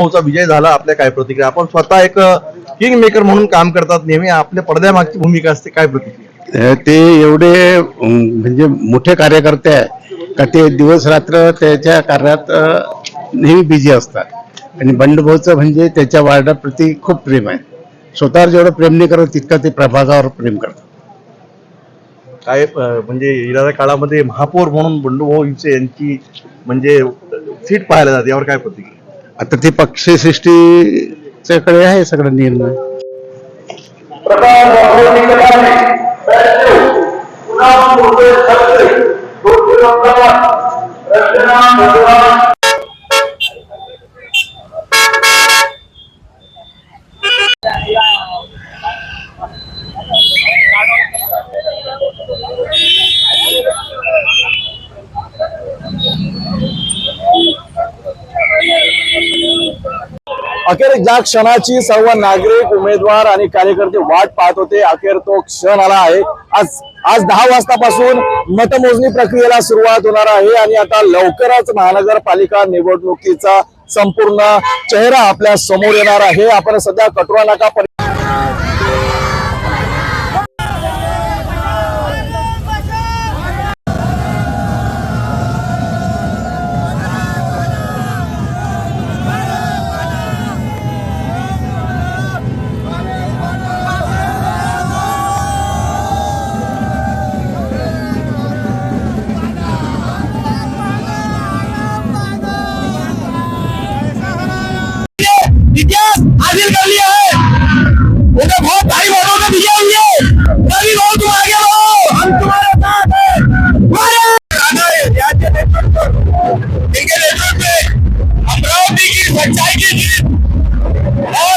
विजय झाला आपल्या काय प्रतिक्रिया? आपण स्वतः एक किंग मेकर म्हणून काम करतात नेहमी. आपल्या पडद्यामागची भूमिका असते. काय प्रतिक्रिया? ते एवढे म्हणजे मोठे कार्यकर्ते आहे का ते दिवस रात्र त्याच्या कार्यात नेहमी बिझी असतात. आणि बंडभाऊचं म्हणजे त्याच्या वार्डाप्रती खूप प्रेम आहे. स्वतःवर जेवढं प्रेम नाही करत तितकं ते प्रभागावर प्रेम करतात. काय म्हणजे येणाऱ्या काळामध्ये महापौर म्हणून बंडूभाऊ यांची म्हणजे सीट पाहायला जाते. यावर काय प्रतिक्रिया? आता ते पक्षसृष्टीच्याकडे आहे सगळं निर्णय. अखेर ज्या क्षणाची सर्व नागरिक उमेदवार आणि कार्यकर्ते वाट पाहत होते अखेर तो क्षण आला आहे. आज आज दहा वाजतापासून मतमोजणी प्रक्रियेला सुरुवात होणार आहे आणि आता लवकरच महानगरपालिका निवडणुकीचा संपूर्ण चेहरा आपल्यासमोर येणार आहे. आपण सध्या कटोरा नाका Olha